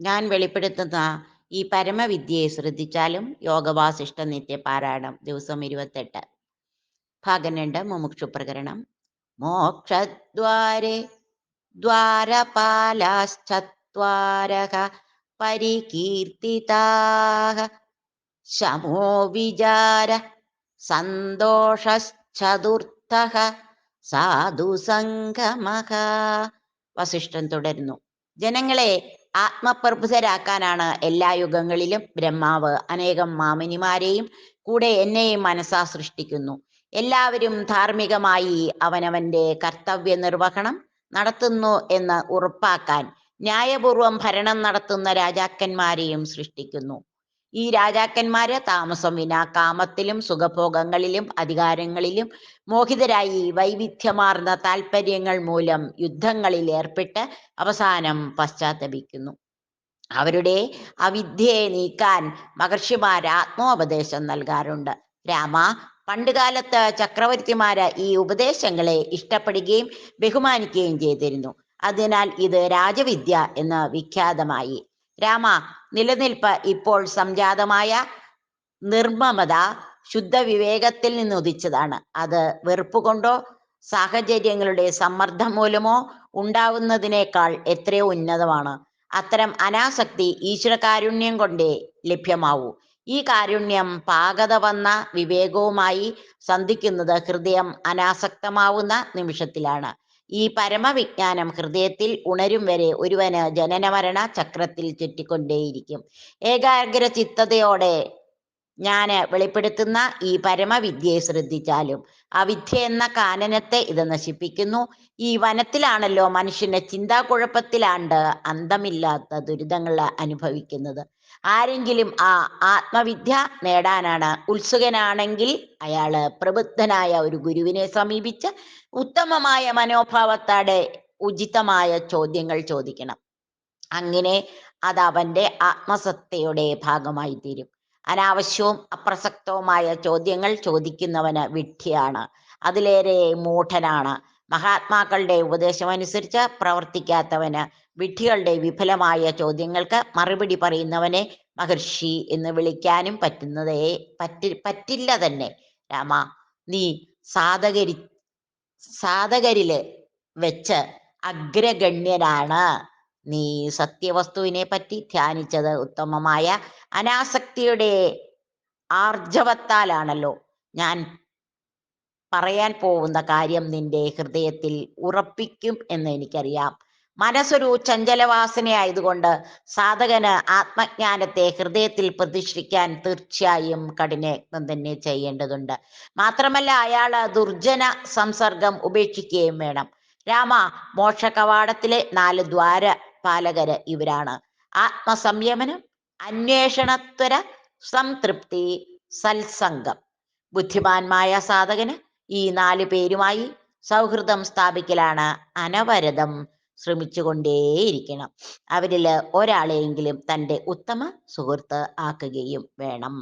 ഞാൻ വെളിപ്പെടുത്തുന്ന ഈ പരമവിദ്യയെ ശ്രദ്ധിച്ചാലും യോഗവാസിഷ്ഠ നിത്യപാരായണം ദിവസം ഇരുപത്തെട്ട്. ഭാഗം രണ്ട് മുമുക്ഷു പ്രകരണം മോക്ഷദ്വാരെ ദ്വാരപാലാശ്ചത്വാരക പരികീർത്തിതാഹ ശമോ വിചാര സന്തോഷശ്ചതുർത്ഥ സാധുസംഗമഃ വസിഷ്ഠൻ തുടരുന്നു. ജനങ്ങളെ ആത്മപ്രഭുതരാക്കാനാണ് എല്ലാ യുഗങ്ങളിലും ബ്രഹ്മാവ് അനേകം മാമിനിമാരെയും കൂടെ എന്നെയും മനസ്സാ സൃഷ്ടിക്കുന്നു. എല്ലാവരും ധാർമ്മികമായി അവനവന്റെ കർത്തവ്യ നിർവഹണം നടത്തുന്നു എന്ന് ഉറപ്പാക്കാൻ ന്യായപൂർവം ഭരണം നടത്തുന്ന രാജാക്കന്മാരെയും സൃഷ്ടിക്കുന്നു. ഈ രാജാക്കന്മാര് താമസം വിനാ കാമത്തിലും സുഖഭോഗങ്ങളിലും അധികാരങ്ങളിലും മോഹിതരായി വൈവിധ്യമാർന്ന താല്പര്യങ്ങൾ മൂലം യുദ്ധങ്ങളിൽ ഏർപ്പെട്ട് അവസാനം പശ്ചാത്തപിക്കുന്നു. അവരുടെ അവിദ്യയെ നീക്കാൻ മഹർഷിമാർ ആത്മോപദേശം നൽകാറുണ്ട്. രാമ പണ്ടുകാലത്ത് ചക്രവർത്തിമാര് ഈ ഉപദേശങ്ങളെ ഇഷ്ടപ്പെടുകയും ബഹുമാനിക്കുകയും ചെയ്തിരുന്നു. അതിനാൽ ഇത് രാജവിദ്യ എന്ന് വിഖ്യാതമായി രാമ നിലനിൽപ്പ് ഇപ്പോൾ സംജാതമായ നിർമ്മമത ശുദ്ധ വിവേകത്തിൽ നിന്ന് ഉദിച്ചതാണ് അത് വെറുപ്പ് കൊണ്ടോ സാഹചര്യങ്ങളുടെ സമ്മർദ്ദം മൂലമോ ഉണ്ടാവുന്നതിനേക്കാൾ എത്രയോ ഉന്നതമാണ്. അത്തരം അനാസക്തി ഈശ്വരകാരുണ്യം കൊണ്ടേ ലഭ്യമാവൂ. ഈ കാരുണ്യം പാകത വന്ന വിവേകവുമായി സന്ധിക്കുന്നത് ഹൃദയം അനാസക്തമാവുന്ന നിമിഷത്തിലാണ്. ഈ പരമവിജ്ഞാനം ഹൃദയത്തിൽ ഉണരും വരെ ഒരുവന് ജനനമരണ ചക്രത്തിൽ ചുറ്റിക്കൊണ്ടേയിരിക്കും. ഏകാഗ്ര ചിത്തതയോടെ ഞാൻ വെളിപ്പെടുത്തുന്ന ഈ പരമവിദ്യയെ ശ്രദ്ധിച്ചാലും അവിദ്യ എന്ന കാനനത്തെ ഇത് നശിപ്പിക്കുന്നു. ഈ വനത്തിലാണല്ലോ മനുഷ്യന്റെ ചിന്താക്കുഴപ്പത്തിലാണ്ട് അന്തമില്ലാത്ത ദുരിതങ്ങൾ അനുഭവിക്കുന്നത്. ആരെങ്കിലും ആ ആത്മവിദ്യ നേടാനാണ് ഉത്സുകനാണെങ്കിൽ അയാൾ പ്രബുദ്ധനായ ഒരു ഗുരുവിനെ സമീപിച്ച് ഉത്തമമായ മനോഭാവത്തോടെ ഉചിതമായ ചോദ്യങ്ങൾ ചോദിക്കണം. അങ്ങനെ അത് അവന്റെ ആത്മസത്തയുടെ ഭാഗമായി തീരും അനാവശ്യവും അപ്രസക്തവുമായ ചോദ്യങ്ങൾ ചോദിക്കുന്നവന് വിഡ്ഢിയാണ്. അതിലേറെ മൂഢനാണ്. മഹാത്മാക്കളുടെ ഉപദേശം അനുസരിച്ച് പ്രവർത്തിക്കാത്തവന് വിഡ്ഢികളുടെ വിഫലമായ ചോദ്യങ്ങൾക്ക് മറുപടി പറയുന്നവനെ മഹർഷി എന്ന് വിളിക്കാനും പറ്റുന്നതേ പറ്റി പറ്റില്ല തന്നെ. രാമ നീ സാധകരി സാധകരിൽ വെച്ച് അഗ്രഗണ്യനാണ് നീ സത്യവസ്തുവിനെ പറ്റി ധ്യാനിച്ചത് ഉത്തമമായ അനാസക്തിയുടെ ആർജവത്താലാണല്ലോ ഞാൻ പറയാൻ പോകുന്ന കാര്യം നിന്റെ ഹൃദയത്തിൽ ഉറപ്പിക്കും എന്ന് എനിക്കറിയാം. മനസ്സൊരു ചഞ്ചലവാസനയായതുകൊണ്ട് സാധകന് ആത്മജ്ഞാനത്തെ ഹൃദയത്തിൽ പ്രതിഷ്ഠിക്കാൻ തീർച്ചയായും കഠിനയത്നം തന്നെ ചെയ്യേണ്ടതുണ്ട്. മാത്രമല്ല അയാൾ ദുർജന സംസർഗം ഉപേക്ഷിക്കുകയും വേണം. രാമ മോക്ഷകവാടത്തിലെ നാല് ദ്വാര പാലകര് ഇവരാണ്. ആത്മസംയമനം അന്വേഷണത്വര സംതൃപ്തി സത്സംഗം. ബുദ്ധിമാന്മായ സാധകന് ഈ നാല് പേരുമായി സൗഹൃദം സ്ഥാപിക്കലാണ് അനവരതം ശ്രമിച്ചുകൊണ്ടേയിരിക്കണം. അവരിൽ ഒരാളെയെങ്കിലും തന്റെ ഉത്തമ സുഹൃത്ത് ആക്കുകയും വേണം.